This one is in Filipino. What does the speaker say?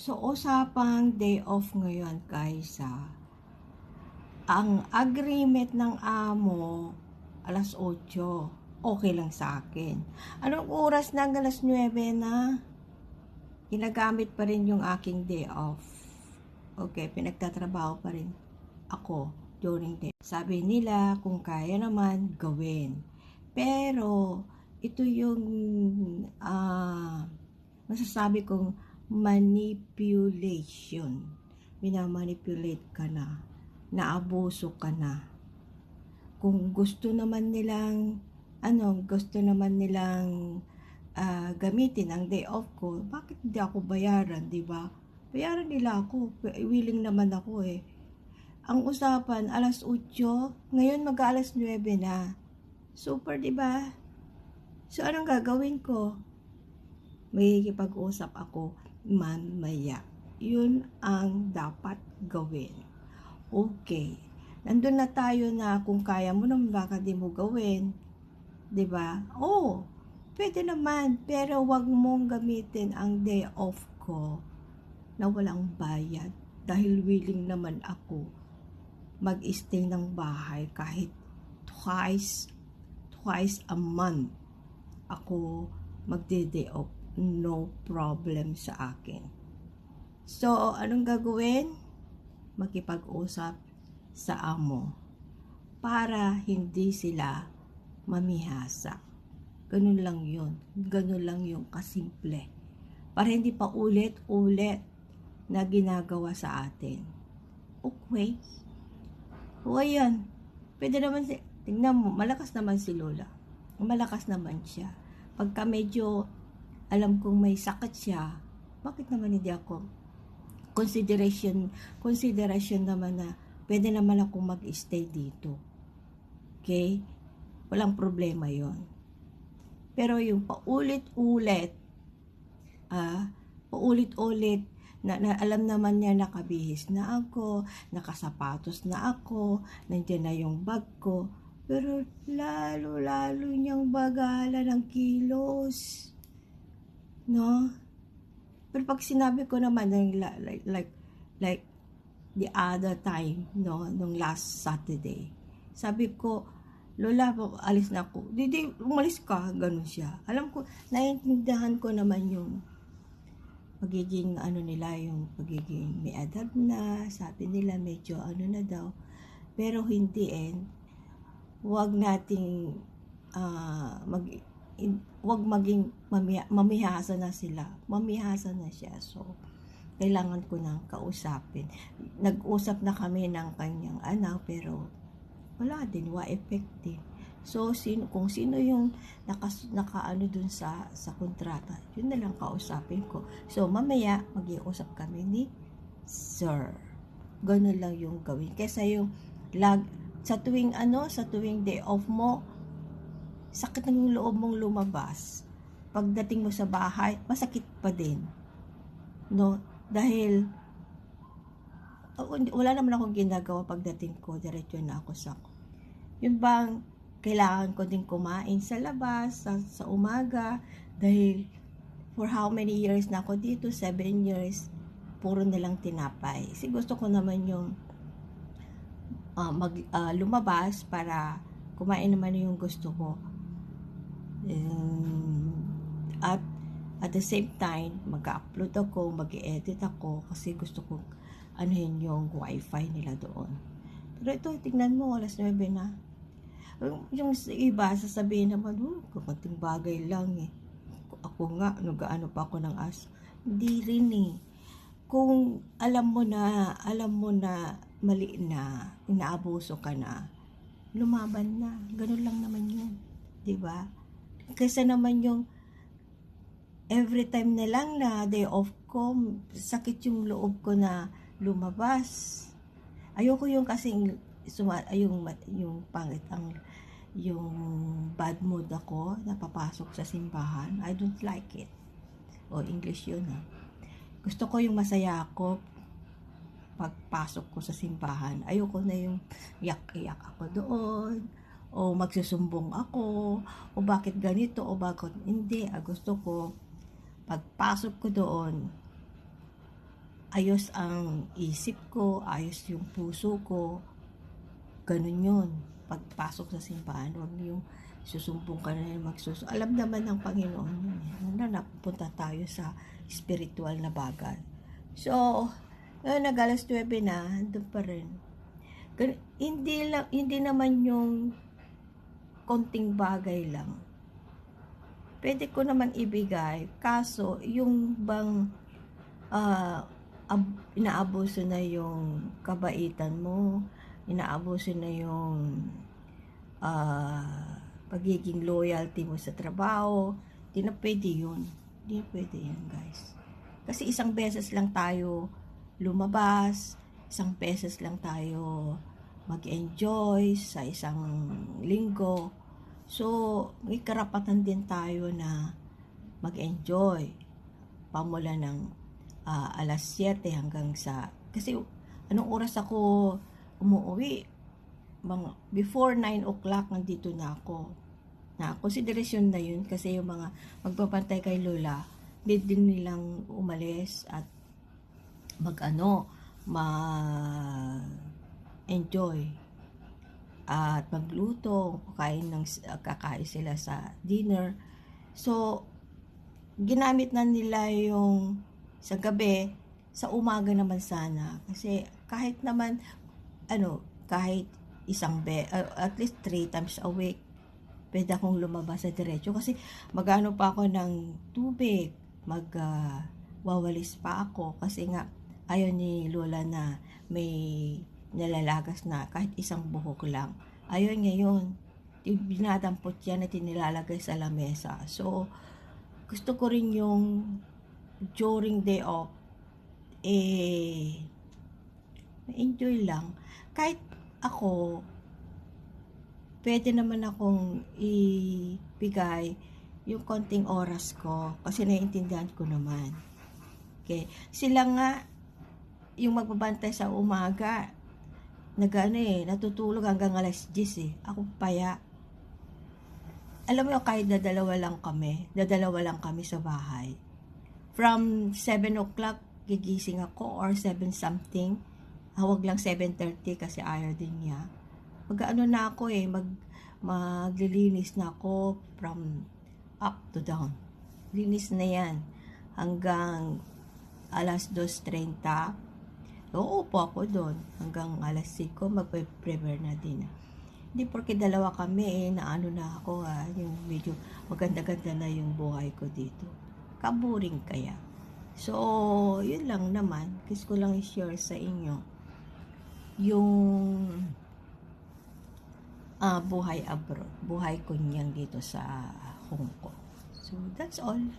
So, usapang day off ngayon, guys? Ang agreement ng amo, alas 8. Okay lang sa akin. Anong oras na alas 9 na? Ginagamit pa rin yung aking day off. Okay, pinagtatrabaho pa rin ako during day. Sabi nila, kung kaya naman, gawin. Pero, ito yung ah masasabi kong manipulation. Minamanipulate ka na. Naabuso ka na. Kung gusto naman nilang, ano, gusto naman nilang ah, gamitin ang day off ko, bakit hindi ako bayaran, di ba? Bayaran nila ako. Willing naman ako eh. Ang usapan, alas 8, ngayon mag-alas 9 na. Super, di ba? So, anong gagawin ko? Makikipag-usap ako mamaya. Yun ang dapat gawin. Okay. Nandun na tayo na kung kaya mo naman baka di mo gawin. ba? Oh, pwede naman. Pero wag mong gamitin ang day off ko na walang bayad. Dahil willing naman ako mag-stay ng bahay kahit twice twice a month ako magde-day off no problem sa akin. So, anong gagawin? Makipag-usap sa amo para hindi sila mamihasa. Ganun lang yun. Ganun lang yung kasimple. Para hindi pa ulit-ulit na ginagawa sa atin. Okay. O ayan. Pwede naman si... Tingnan mo, malakas naman si Lola. Malakas naman siya. Pagka medyo alam kong may sakit siya, bakit naman hindi ako consideration consideration naman na pwede naman ako mag-stay dito. Okay? Walang problema yon. Pero yung paulit-ulit, ah, paulit-ulit, na, na alam naman niya nakabihis na ako, nakasapatos na ako, nandiyan na yung bag ko, pero lalo-lalo niyang bagala ng kilos. No? Pero pag sinabi ko naman, like, like, like, the other time, no, nung last Saturday, sabi ko, Lola, alis na ako. Didi, umalis ka. Ganun siya. Alam ko, naiintindihan ko naman yung magiging ano nila, yung pagiging may adab na, sabi nila medyo ano na daw. Pero hindi eh. Huwag nating uh, mag wag maging mamiha, mamihasa na sila. Mamihasa na siya. So, kailangan ko nang kausapin. Nag-usap na kami ng kanyang anak, pero wala din, wa effect din. So, sino, kung sino yung naka, nakaano dun sa, sa kontrata, yun na lang kausapin ko. So, mamaya, mag-iusap kami ni Sir. Ganun lang yung gawin. Kesa yung lag, sa tuwing ano, sa tuwing day off mo, sakit ng loob mong lumabas. Pagdating mo sa bahay, masakit pa din. No? Dahil, wala naman akong ginagawa pagdating ko, diretso na ako sa yun bang kailangan ko din kumain sa labas, sa, sa umaga, dahil for how many years na ako dito, 7 years, puro nilang tinapay. Kasi gusto ko naman yung uh, mag, uh, lumabas para kumain naman yung gusto ko. Um, at at the same time, mag-upload ako, mag-edit ako kasi gusto ko anuhin yung wifi nila doon. Pero ito, tignan mo, alas 9 na yung iba, sasabihin naman, oh, kakunting bagay lang eh. Ako nga, nag-ano pa ako ng as. Hindi rin eh. Kung alam mo na, alam mo na mali na, inaabuso ka na, lumaban na. Ganun lang naman yun. ba diba? Kasi naman yung every time na lang na day off ko, sakit yung loob ko na lumabas. Ayoko yung kasing suma, yung, yung pangit ang yung bad mood ako napapasok sa simbahan. I don't like it. O English yun ha gusto ko yung masaya ako pagpasok ko sa simbahan. Ayoko na yung yak-iyak ako doon o magsusumbong ako o bakit ganito o bakit hindi ah, gusto ko pagpasok ko doon ayos ang isip ko, ayos yung puso ko. Ganun yun. Pagpasok sa simbahan, huwag yung susumbong ka na yung magsuso. Alam naman ng Panginoon yun. eh, Na napunta tayo sa spiritual na bagay. So, ngayon nag alas 9 na, doon pa rin. Hindi, lang, hindi naman yung konting bagay lang. Pwede ko naman ibigay, kaso yung bang ab- inaabuso na yung kabaitan mo, inaabuso na yung ah, pagiging loyalty mo sa trabaho, di na pwede yun. Di na pwede yun, guys. Kasi isang beses lang tayo lumabas, isang beses lang tayo mag-enjoy sa isang linggo. So, may karapatan din tayo na mag-enjoy. Pamula ng ah, alas 7 hanggang sa... Kasi anong oras ako umuwi? Mga, before 9 o'clock, nandito na ako. Na konsiderasyon na yun kasi yung mga magbabantay kay Lola, need din nilang umalis at mag-ano, ma-enjoy at magluto, kakain, ng, kakain sila sa dinner. So, ginamit na nila yung sa gabi, sa umaga naman sana. Kasi kahit naman, ano, kahit isang be, uh, at least three times a week, pwede akong lumabas sa diretso. Kasi magano pa ako ng tubig, mag ah, wawalis pa ako. Kasi nga, ayaw ni Lola na may nalalagas na kahit isang buhok lang. Ayaw niya yun. Binadampot yan at nilalagay sa lamesa. So, gusto ko rin yung during day off, eh, enjoy lang. Kahit ako, pwede naman akong ibigay yung konting oras ko kasi naiintindihan ko naman. Okay. Sila nga, yung magbabantay sa umaga, nagano eh, natutulog hanggang alas 10 eh. Ako paya. Alam mo, kahit dadalawa lang kami, dadalawa lang kami sa bahay. From 7 o'clock, gigising ako or 7 something. Hawag lang 7.30 kasi ayaw din niya. Mag-ano na ako eh, mag, maglilinis na ako from up to down. Linis na yan. Hanggang alas 2.30. Uupo ako doon. Hanggang alas 5, magpe-prepare na din. Hindi porke dalawa kami eh, na ano na ako ha, yung medyo maganda-ganda na yung buhay ko dito. Kaburing kaya. So, yun lang naman. Gusto ko lang i-share sa inyo yung ah, buhay abroad. Buhay ko niyan dito sa Hong Kong. So, that's all.